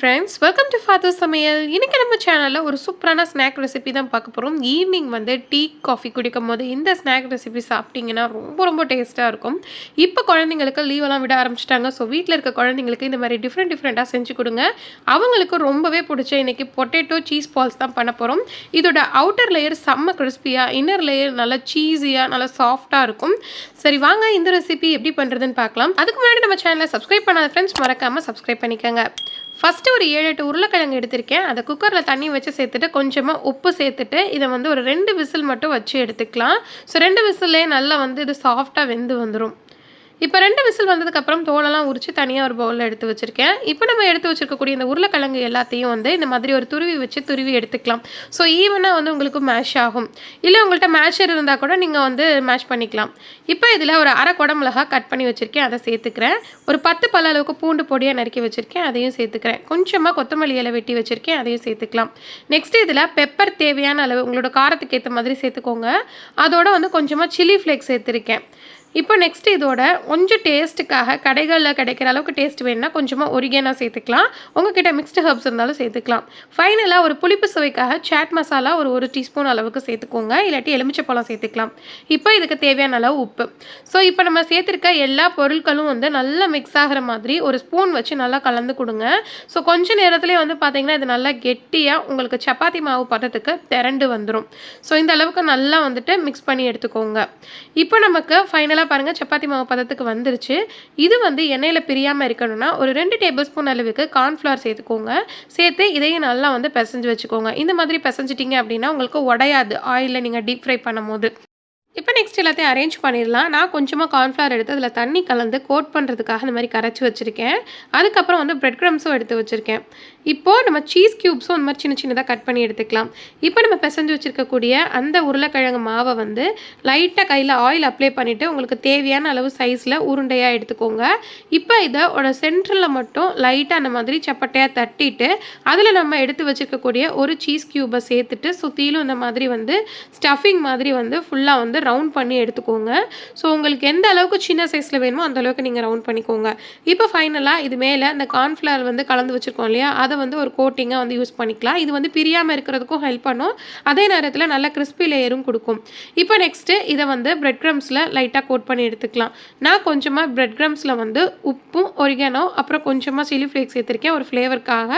Friends welcome to father சமையல் இன்றைக்கி நம்ம சேனலில் ஒரு சூப்பரான ஸ்நாக் ரெசிபி தான் பார்க்க போகிறோம் ஈவினிங் வந்து டீ காஃபி குடிக்கும் போது இந்த ஸ்நாக் ரெசிபி சாப்பிட்டிங்கன்னா ரொம்ப ரொம்ப டேஸ்ட்டாக இருக்கும். இப்போ குழந்தைங்களுக்கு லீவெல்லாம் விட ஆரம்பிச்சிட்டாங்க. ஸோ வீட்டில் இருக்க குழந்தைங்களுக்கு இந்த மாதிரி டிஃப்ரெண்ட் டிஃப்ரெண்ட்டாக செஞ்சு கொடுங்க. அவங்களுக்கு ரொம்பவே பிடிச்ச இன்றைக்கி பொட்டேட்டோ சீஸ் பால்ஸ் தான் பண்ண போகிறோம் இதோட அவுட்டர் லேயர் செம்ம கிறிஸ்பியாக இன்னர் லேயர் நல்லா சீஸியாக நல்லா சாஃப்டாக இருக்கும். சரி வாங்க இந்த ரெசிபி எப்படி பண்ணுறதுன்னு பார்க்கலாம். அதுக்கு முன்னாடி நம்ம சேனலை சப்ஸ்கிரைப் பண்ணாத ஃப்ரெண்ட்ஸ் மறக்காமல் சப்ஸ்கிரைப் பண்ணிக்கோங்க. ஃபஸ்ட்டு ஒரு ஏழு எட்டு உருளைக்கிழங்கு எடுத்திருக்கேன். அதை குக்கரில் தண்ணி வச்சு சேர்த்துட்டு கொஞ்சமாக உப்பு சேர்த்துட்டு இதை வந்து ஒரு ரெண்டு விசில் மட்டும் வச்சு எடுத்துக்கலாம். ஸோ ரெண்டு விசிலே நல்லா வந்து இது சாஃப்டாக வெந்து வந்துடும் இப்போ ரெண்டு விசில் வந்ததுக்கப்புறம் தோலெல்லாம் உரித்து தனியாக ஒரு பவுலில் எடுத்து வச்சுருக்கேன். இப்போ நம்ம எடுத்து வச்சுருக்கக்கூடிய இந்த உருளைக்கிழங்கு எல்லாத்தையும் வந்து இந்த மாதிரி ஒரு துருவி வச்சு துருவி எடுத்துக்கலாம். ஸோ ஈவனாக வந்து உங்களுக்கு மேஷ் ஆகும். இல்லை உங்கள்கிட்ட மேஷர் இருந்தால் கூட நீங்கள் வந்து மேஷ் பண்ணிக்கலாம். இப்போ இதில் ஒரு அரை குடமிளகா கட் பண்ணி வச்சுருக்கேன். அதை சேர்த்துக்கிறேன். ஒரு பத்து பல அளவுக்கு பூண்டு பொடியாக நறுக்கி வச்சுருக்கேன். அதையும் சேர்த்துக்கிறேன். கொஞ்சமாக கொத்தமல்லி இலை வெட்டி வச்சுருக்கேன். அதையும் சேர்த்துக்கலாம். நெக்ஸ்ட் இதில் பெப்பர் தேவையான அளவு உங்களோட காரத்துக்கு ஏற்ற மாதிரி சேர்த்துக்கோங்க. அதோட வந்து கொஞ்சமாக சில்லி ஃப்ளேக்ஸ் சேர்த்துருக்கேன். இப்போ நெக்ஸ்ட் இதோட கொஞ்சம் டேஸ்ட்டுக்காக கடைகளில் கிடைக்கிற அளவுக்கு டேஸ்ட் வேணும்னா கொஞ்சமாக ஒரிகேனா சேர்த்துக்கலாம். உங்ககிட்ட மிக்ஸ்டு ஹர்ப்ஸ் இருந்தாலும் சேர்த்துக்கலாம். ஃபைனலாக ஒரு புளிப்பு சுவைக்காக சாட் மசாலா ஒரு ஒரு டீஸ்பூன் அளவுக்கு சேர்த்துக்கோங்க. இல்லாட்டி எலுமிச்சப்பழம் சேர்த்துக்கலாம். இப்போ இதுக்கு தேவையான அளவு உப்பு. ஸோ இப்போ நம்ம சேர்த்துருக்க எல்லா பொருட்களும் வந்து நல்லா மிக்ஸ் ஆகிற மாதிரி ஒரு ஸ்பூன் வச்சு நல்லா கலந்து கொடுங்க. ஸோ கொஞ்ச நேரத்துலேயே வந்து பார்த்தீங்கன்னா இது நல்லா கெட்டியாக உங்களுக்கு சப்பாத்தி மாவு பதத்துக்கு திரண்டு வந்துடும் ஸோ இந்த அளவுக்கு நல்லா வந்துட்டு மிக்ஸ் பண்ணி எடுத்துக்கோங்க. இப்போ நமக்கு ஃபைனலாக ஃபைனலாக பாருங்கள் சப்பாத்தி மாவு பதத்துக்கு வந்துருச்சு. இது வந்து எண்ணெயில் பிரியாமல் இருக்கணும்னா ஒரு ரெண்டு டேபிள் ஸ்பூன் அளவுக்கு கார்ன்ஃப்ளவர் சேர்த்துக்கோங்க. சேர்த்து இதையும் நல்லா வந்து பிசைஞ்சு வச்சுக்கோங்க. இந்த மாதிரி பிசைஞ்சிட்டிங்க அப்படின்னா உங்களுக்கு உடையாது. ஆயிலில் நீங்கள் டீப் ஃப்ரை பண்ணும்போது. இப்போ நெக்ஸ்ட் எல்லாத்தையும் அரேஞ்ச் பண்ணிடலாம். நான் கொஞ்சமாக கார்ன்ஃப்ளவர் எடுத்து அதில் தண்ணி கலந்து கோட் பண்ணுறதுக்காக இந்த மாதிரி கரைச்சி வச்சுருக்கேன். அதுக்கப்புறம் வந்து பிரெட் க்ரம்ஸும் எடுத்து வச்சுருக்கேன். இப்போது நம்ம சீஸ் க்யூப்ஸும் இந்த மாதிரி சின்ன சின்னதாக கட் பண்ணி எடுத்துக்கலாம். இப்போ நம்ம பிசைஞ்சு வச்சுருக்கக்கூடிய அந்த உருளைக்கிழங்கு மாவை வந்து லைட்டாக கையில் ஆயில் அப்ளை பண்ணிவிட்டு உங்களுக்கு தேவையான அளவு சைஸில் உருண்டையாக எடுத்துக்கோங்க. இப்போ இதோட சென்டரில் மட்டும் லைட்டாக அந்த மாதிரி சப்பட்டையாக தட்டிட்டு அதில் நம்ம எடுத்து வச்சுருக்கக்கூடிய ஒரு சீஸ் க்யூபை சேர்த்துட்டு சுற்றிலும் இந்த மாதிரி வந்து ஸ்டஃபிங் மாதிரி வந்து ஃபுல்லாக வந்து ரவுண்ட் பண்ணி எடுத்துக்கோங்க. ஸோ உங்களுக்கு எந்த அளவுக்கு சின்ன சைஸில் வேணுமோ அந்த அளவுக்கு நீங்கள் ரவுண்ட் பண்ணிக்கோங்க. இப்போ ஃபைனலாக இது மேலே இந்த கார்ன்ஃப்ளவர் வந்து கலந்து வச்சுருக்கோம் இல்லையா? அதை வந்து ஒரு கோட்டிங்காக வந்து யூஸ் பண்ணிக்கலாம். இது வந்து பிரியாமல் இருக்கிறதுக்கும் ஹெல்ப் பண்ணும். அதே நேரத்தில் நல்ல கிறிஸ்பி லேயரும் கொடுக்கும். இப்போ நெக்ஸ்ட்டு இதை வந்து பிரெட் க்ரம்ஸில் லைட்டாக கோட் பண்ணி எடுத்துக்கலாம். நான் கொஞ்சமாக பிரெட் க்ரம்ஸில் வந்து உப்பும் ஒரிகனோ அப்புறம் கொஞ்சமாக சில்லி ஃப்ளேக்ஸ் சேர்த்துருக்கேன். ஒரு ஃப்ளேவருக்காக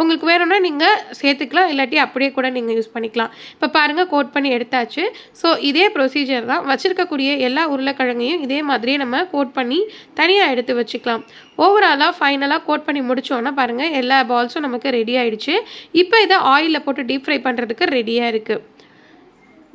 உங்களுக்கு வேணும்னா நீங்கள் சேர்த்துக்கலாம். இல்லாட்டி அப்படியே கூட நீங்கள் யூஸ் பண்ணிக்கலாம். இப்போ பாருங்கள் கோட் பண்ணி எடுத்தாச்சு. ஸோ இதே ப்ரொசீஜர் தான். வச்சுருக்கக்கூடிய எல்லா உருளைக்கிழங்கையும் இதே மாதிரியே நம்ம கோட் பண்ணி தனியாக எடுத்து வச்சுக்கலாம். ஓவராலாக ஃபைனலாக கோட் பண்ணி முடித்தோன்னா பாருங்கள் எல்லா பால்ஸும் நமக்கு ரெடி ஆகிடுச்சு இப்போ இதை ஆயிலில் போட்டு டீப் ஃப்ரை பண்ணுறதுக்கு ரெடியாக இருக்குது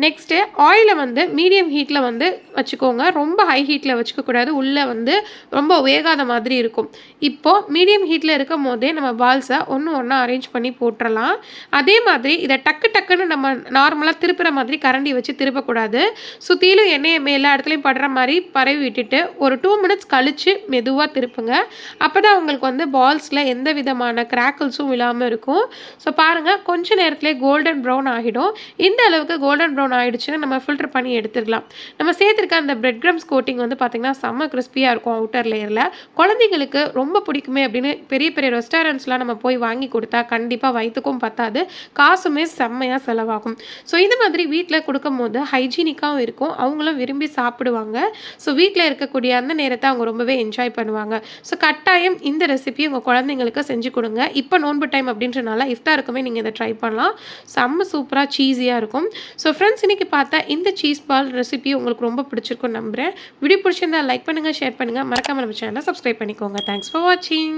நெக்ஸ்ட்டு ஆயிலை வந்து மீடியம் ஹீட்டில் வந்து வச்சுக்கோங்க. ரொம்ப ஹை ஹீட்டில் வச்சுக்கக்கூடாது. உள்ளே வந்து ரொம்ப வேகாத மாதிரி இருக்கும். இப்போது மீடியம் ஹீட்டில் இருக்கும் போதே நம்ம பால்ஸை ஒன்று ஒன்றா அரேஞ்ச் பண்ணி போட்டுடலாம் அதே மாதிரி இதை டக்கு டக்குன்னு நம்ம நார்மலாக திருப்புற மாதிரி கரண்டி வச்சு திருப்பக்கூடாது. சுற்றிலும் எண்ணெயை எல்லா இடத்துலையும் படுற மாதிரி பரவி விட்டுட்டு ஒரு டூ மினிட்ஸ் கழித்து மெதுவாக திருப்புங்க. அப்போ தான் உங்களுக்கு வந்து பால்ஸில் எந்த விதமான கிராக்கிள்ஸும் விழாமல் இருக்கும். ஸோ பாருங்கள் கொஞ்ச நேரத்துலேயே கோல்டன் ப்ரௌன் ஆகிடும். இந்த அளவுக்கு கோல்டன் ப்ரௌன் ஆகிடுச்சுன்னா நம்ம ஃபில்டர் பண்ணி எடுத்துடலாம். நம்ம சேர்த்துருக்க அந்த பிரெட் க்ரம்ஸ் கோட்டிங் வந்து பார்த்திங்கன்னா செம்ம கிறிஸ்பியாக இருக்கும் அவுட்டர் லேயரில் குழந்தைங்களுக்கு ரொம்ப பிடிக்குமே அப்படின்னு பெரிய பெரிய ரெஸ்டாரண்ட்ஸ்லாம் நம்ம போய் வாங்கி கொடுத்தா கண்டிப்பாக வயிற்றுக்கும் பத்தாது காசுமே செம்மையாக செலவாகும். ஸோ இந்த மாதிரி வீட்டில் கொடுக்கும் போது ஹைஜீனிக்காகவும் இருக்கும். அவங்களும் விரும்பி சாப்பிடுவாங்க. ஸோ வீட்டில் இருக்கக்கூடிய அந்த நேரத்தை அவங்க ரொம்பவே என்ஜாய் பண்ணுவாங்க. ஸோ கட்டாயம் இந்த ரெசிபி உங்கள் குழந்தைங்களுக்கு செஞ்சு கொடுங்க. இப்போ நோன்பு டைம் அப்படின்றனால இஃப்தாருக்குமே நீங்கள் இதை ட்ரை பண்ணலாம். செம்ம சூப்பராக சீஸியாக இருக்கும். ஸோ ஃப்ரெண்ட்ஸ் இன்றைக்கி பார்த்தா இந்த சீஸ் பால் ரெசிபி உங்களுக்கு ரொம்ப பிடிச்சிருக்கும் நம்புகிறேன் வீடியோ பிடிச்சிருந்தா லைக் பண்ணுங்கள் ஷேர் பண்ணுங்கள் மறக்காமல் நம்ம சேனலை சப்ஸ்கிரைப் பண்ணிக்கோங்க. தேங்க்ஸ் ஃபார் வாட்சிங்